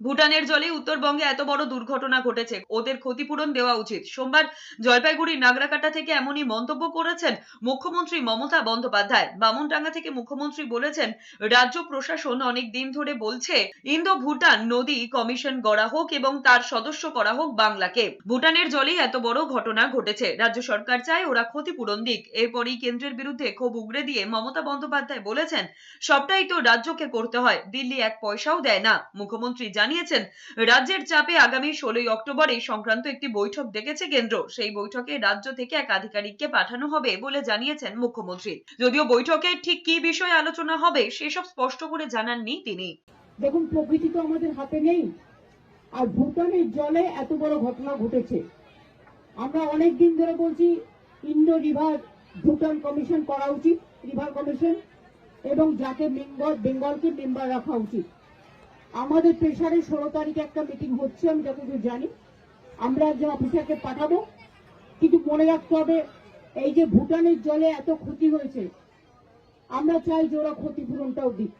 ভুটানের জলে উত্তরবঙ্গে এত বড় দুর্ঘটনা ঘটেছে। ওদের ক্ষতিপূরণ দেওয়া উচিত। সোমবার জলপাইগুড়ির নাগরাকাটা থেকে এমনই মন্তব্য করেছেন মুখ্যমন্ত্রী মমতা বন্দ্যোপাধ্যায়। বামনডাঙ্গা থেকে মুখ্যমন্ত্রী বলেছেন, রাজ্য প্রশাসন অনেক দিন ধরে বলছে ইন্দো ভুটান নদী কমিশন গড়া হোক এবং তার সদস্য করা হোক বাংলাকে। ভুটানের জলেই এত বড় ঘটনা ঘটেছে। রাজ্য সরকার চায় ওরা ক্ষতিপূরণ দিক। এরপরই কেন্দ্রের বিরুদ্ধে ক্ষোভ উগরে দিয়ে মমতা বন্দ্যোপাধ্যায় বলেছেন, সবটাই তো রাজ্যকে করতে হয়। দিল্লি এক পয়সাও দেয় না। মুখ্যমন্ত্রী জানিয়েছেন, রাজ্যের চাপে আগামী ষোলোই অক্টোবর এই সংক্রান্ত একটি বৈঠক ডেকেছে কেন্দ্র। সেই বৈঠকে রাজ্য থেকে এক আধিকারিককে পাঠানো হবে বলে জানিয়েছেন মুখ্যমন্ত্রী। যদিও বৈঠকে ঠিক কি বিষয়ে আলোচনা হবে, সেসব স্পষ্ট করে জানাননি তিনি। দেখুন, প্রকৃতি তো আমাদের হাতে নেই। আর ভুটানের জলে এত বড় ঘটনা ঘটেছে। আমরা অনেক দিন ধরে বলছি ইন্ডো রিভার ভুটান কমিশন করা উচিত, রিভার কমিশন, এবং যাকে বেঙ্গল বেঙ্গলকে মেম্বার রাখা উচিত। আমাদের প্রেশারে ষোলো তারিখে একটা মিটিং হচ্ছে, আমি যতদূর জানি। আমরা একজন অফিসারকে পাঠাবো। কিন্তু মনে রাখতে হবে, এই যে ভুটানের জলে এত ক্ষতি হয়েছে, আমরা চাই যে ওরা ক্ষতিপূরণটাও দিক।